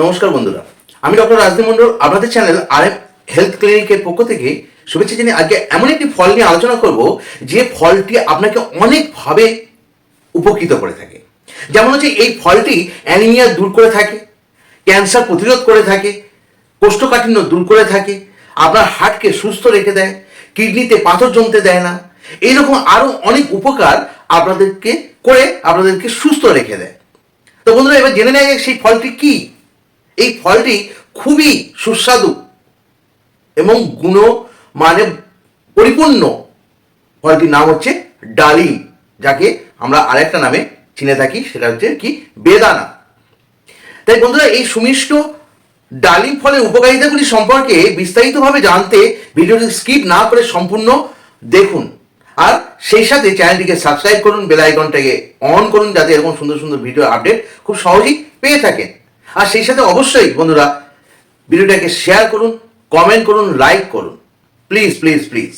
নমস্কার বন্ধুরা। আমি ডক্টর রাজদীপ মন্ডল আপনাদের চ্যানেল আর হেলথ ক্লিনিকের পক্ষ থেকে শুভেচ্ছা জানিয়ে আজকে এমন একটি ফল নিয়ে আলোচনা করব, যে ফলটি আপনাকে অনেকভাবে উপকৃত করে থাকে। যেমন হচ্ছে এই ফলটি অ্যানিমিয়া দূর করে থাকে, ক্যান্সার প্রতিরোধ করে থাকে, কোষ্ঠকাঠিন্য দূর করে থাকে, আপনার হার্টকে সুস্থ রেখে দেয়, কিডনিতে পাথর জমতে দেয় না, এইরকম আরও অনেক উপকার আপনাদেরকে করে আপনাদেরকে সুস্থ রেখে দেয়। তো বন্ধুরা, এবার জেনে নেয় সেই ফলটি কি। এই ফলটি খুবই সুস্বাদু এবং গুণ মানে পরিপূর্ণ। ফলটির নাম হচ্ছে ডালিম, যাকে আমরা আরেকটা নামে চিনে থাকি, সেটা হচ্ছে কি? বেদানা। তাই বন্ধুরা, এই সুমিষ্ট ডালিম ফলের উপকারিতাগুলি সম্পর্কে বিস্তারিতভাবে জানতে ভিডিওটি স্কিপ না করে সম্পূর্ণ দেখুন। আর সেই সাথে চ্যানেলটিকে সাবস্ক্রাইব করুন, বেল আইকনটাকে অন করুন, যাতে এরকম সুন্দর সুন্দর ভিডিও আপডেট খুব সহজেই পেয়ে থাকেন। আর সেই সাথে অবশ্যই, বন্ধুরা, ভিডিওটাকে শেয়ার করুন কমেন্ট করুন লাইক করুন। প্লিজ প্লিজ প্লিজ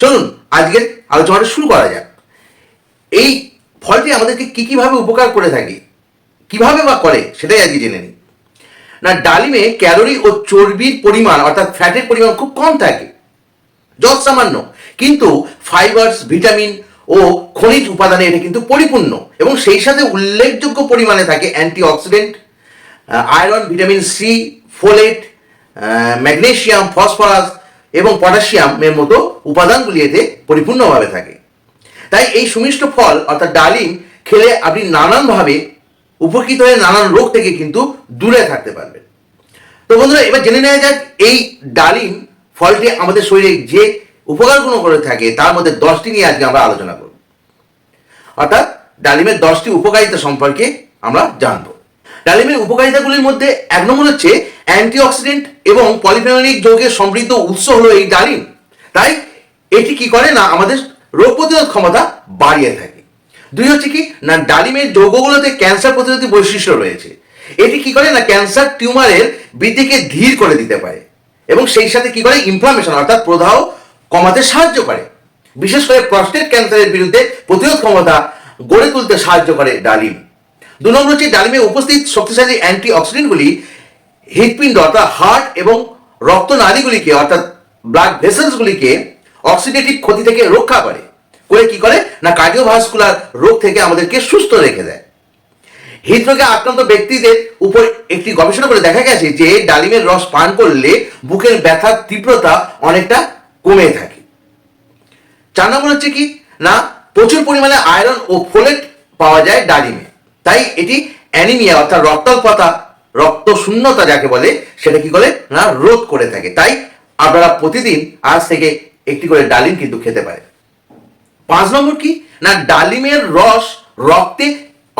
চলুন, আজকের আলোচনাটা শুরু করা যাক। এই ফলটি আমাদেরকে কি কীভাবে উপকার করে থাকে? কীভাবে বা করে? সেটাই আজকে জেনে নিই। না, ডালিমে ক্যালোরি ও চর্বির পরিমাণ, অর্থাৎ ফ্যাটের পরিমাণ খুব কম থাকে। যত সামান্য। কিন্তু ফাইবার্স, ভিটামিন ও খনিজ উপাদানে এটা কিন্তু পরিপূর্ণ। এবং সেই সাথে উল্লেখযোগ্য পরিমাণে থাকে antioxidant iron, vitamin C, folate magnesium, phosphorus এবং পটাশিয়ামের মতো উপাদানগুলি এতে পরিপূর্ণভাবে থাকে। তাই এই সুমিষ্ট ফল, অর্থাৎ ডালিম, খেলে আপনি নানানভাবে উপকৃত হয়ে নানান রোগ থেকে কিন্তু দূরে থাকতে পারবেন। তো বন্ধুরা, এবার জেনে নেওয়া যাক, এই ডালিম ফলটি আমাদের শরীরে যে উপকারগুলো করে থাকে, তার মধ্যে দশটি নিয়ে আজকে আমরা আলোচনা করব। অর্থাৎ ডালিমের দশটি উপকারিতা সম্পর্কে আমরা জানব। ডালিমের উপকারিতাগুলির মধ্যে এক নম্বর হচ্ছে অ্যান্টিঅক্সিডেন্ট এবং পলিফেনলিক যৌগের সমৃদ্ধ উৎস হলো এই ডালিম। তাই এটি কি করে না আমাদের রোগ প্রতিরোধ ক্ষমতা বাড়িয়ে থাকে। দুই হচ্ছে কি না ডালিমের যৌগগুলোতে ক্যান্সার প্রতিরোধী বৈশিষ্ট্য রয়েছে। এটি কি করে না ক্যান্সার টিউমারের বৃদ্ধিকে ধীর করে দিতে পারে এবং সেই সাথে কি করে ইনফ্লামেশন অর্থাৎ প্রদাহ কমাতে সাহায্য করে। বিশেষ করে প্রস্টেট ক্যান্সারের বিরুদ্ধে প্রতিরোধ ক্ষমতা গড়ে তুলতে সাহায্য করে ডালিম। দু নম্বর হচ্ছে ডালিমে উপস্থিত শক্তিশালী অ্যান্টি অক্সিডেন্টগুলি হৃৎপিণ্ড অর্থাৎ হার্ট এবং রক্তনালীগুলিকে অর্থাৎ ব্লাড ভেসেলসগুলিকে অক্সিডেটিভ ক্ষতি থেকে রক্ষা করে। করে কি করে? না, কার্ডিওভাস্কুলার রোগ থেকে আমাদেরকে সুস্থ রেখে দেয়। হৃদরোগে আক্রান্ত ব্যক্তিদের উপর একটি গবেষণা করে দেখা গেছে যে ডালিমের রস পান করলে বুকের ব্যথার তীব্রতা অনেকটা কমে থাকে। চার নম্বর হচ্ছে কি? না, প্রচুর পরিমাণে আয়রন ও ফোলেট পাওয়া যায় ডালিমে তাই এটি অ্যানিমিয়া, অর্থাৎ রক্তাল্পতা রক্ত শূন্যতা যাকে বলে, সেটা কি করে? না, রোধ করে থাকে। তাই আপনারা প্রতিদিন আজ থেকে একটি করে ডালিম কিন্তু খেতে পারে পাঁচ নম্বর কি? না, ডালিমের রস রক্তে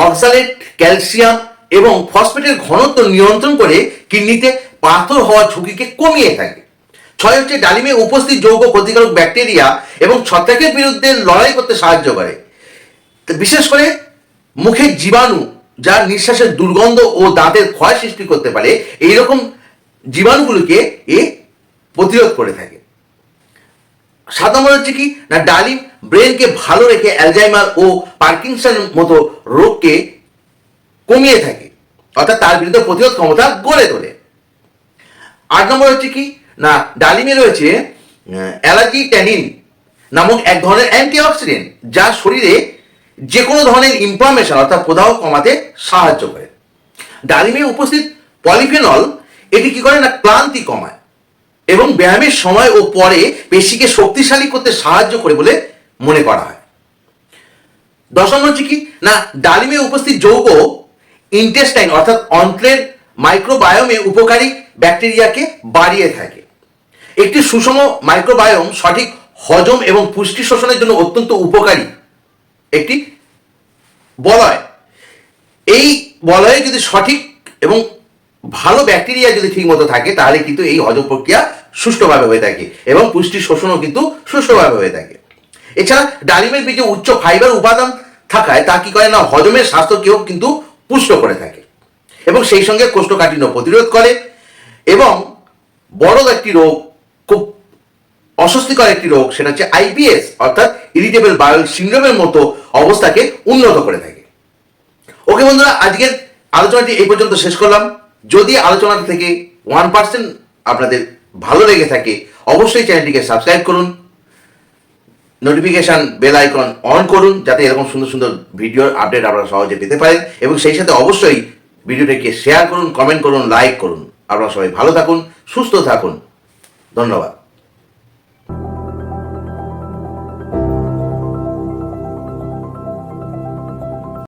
অক্সালেট ক্যালসিয়াম এবং ফসফেটের ঘনত্ব নিয়ন্ত্রণ করে কিডনিতে পাথর হওয়ার ঝুঁকিকে কমিয়ে থাকে। ছয় হচ্ছে ডালিমে উপস্থিত যৌগ ক্ষতিকারক ব্যাকটেরিয়া এবং ছত্রাকের বিরুদ্ধে লড়াই করতে সাহায্য করে। বিশেষ করে মুখের জীবাণু যা নিঃশ্বাসের দুর্গন্ধ ও দাঁতের ক্ষয় সৃষ্টি করতে পারে, এইরকম জীবাণুগুলোকে এ প্রতিরোধ করে থাকে। সাত হচ্ছে কি? না, ডালিম ব্রেনকে ভালো রেখে অ্যালজাইমার ও পার্কিনসন মতো রোগকে কমিয়ে থাকে, অর্থাৎ তার বিরুদ্ধে প্রতিরোধ ক্ষমতা গড়ে তোলে। আট নম্বর হচ্ছে কি? না, ডালিমে রয়েছে অ্যালার্জি ট্যানিন নামক এক ধরনের অ্যান্টিঅক্সিডেন্ট, যা শরীরে যে কোনো ধরনের ইনফ্লামেশন অর্থাৎ প্রদাহ কমাতে সাহায্য করে। ডালিমে উপস্থিত পলিফেনল এটি কি করে না, ক্লান্তি কমায় এবং ব্যায়ামের সময় ও পরে পেশিকে শক্তিশালী করতে সাহায্য করে বলে মনে করা হয়। দশম হচ্ছে কি, না, ডালিমে উপস্থিত যৌগ ইন্টেস্টাইন অর্থাৎ অন্ত্রের মাইক্রোবায়োমে উপকারী ব্যাকটেরিয়াকে বাড়িয়ে থাকে। একটি সুষম মাইক্রোবায়োম সঠিক হজম এবং পুষ্টি শোষণের জন্য অত্যন্ত উপকারী। একটি বলয়। এই বলয়ে যদি সঠিক এবং ভালো ব্যাকটেরিয়া যদি ঠিক মতো থাকে, তাহলে কিন্তু এই হজম প্রক্রিয়া সুষ্ঠুভাবে হয়ে থাকে এবং পুষ্টি শোষণও কিন্তু সুষ্ঠুভাবে হয়ে থাকে। এছাড়া ডালিমের বীজে উচ্চ ফাইবার উপাদান থাকায় তা কি করে না, হজমের স্বাস্থ্যকেও কিন্তু পুষ্ট করে থাকে এবং সেই সঙ্গে কোষ্ঠকাঠিন্য প্রতিরোধ করে এবং বড় একটি রোগ অস্বস্তিকর একটি রোগ, সেটা হচ্ছে আইবিএস অর্থাৎ ইরিটেবল বায়োল সিন্ড্রোমের মতো অবস্থাকে উন্নত করে থাকে। ওকে বন্ধুরা, আজকের আলোচনাটি এই পর্যন্ত শেষ করলাম। যদি আলোচনা থেকে ওয়ান পার্সেন্ট আপনাদের ভালো লেগে থাকে, অবশ্যই চ্যানেলটিকে সাবস্ক্রাইব করুন। নোটিফিকেশান বেল আইকন অন করুন, যাতে এরকম সুন্দর সুন্দর ভিডিওর আপডেট আপনারা সহজে পেতে পারেন। এবং সেই সাথে অবশ্যই ভিডিওটিকে শেয়ার করুন কমেন্ট করুন লাইক করুন। আপনারা সবাই ভালো থাকুন, সুস্থ থাকুন। ধন্যবাদ।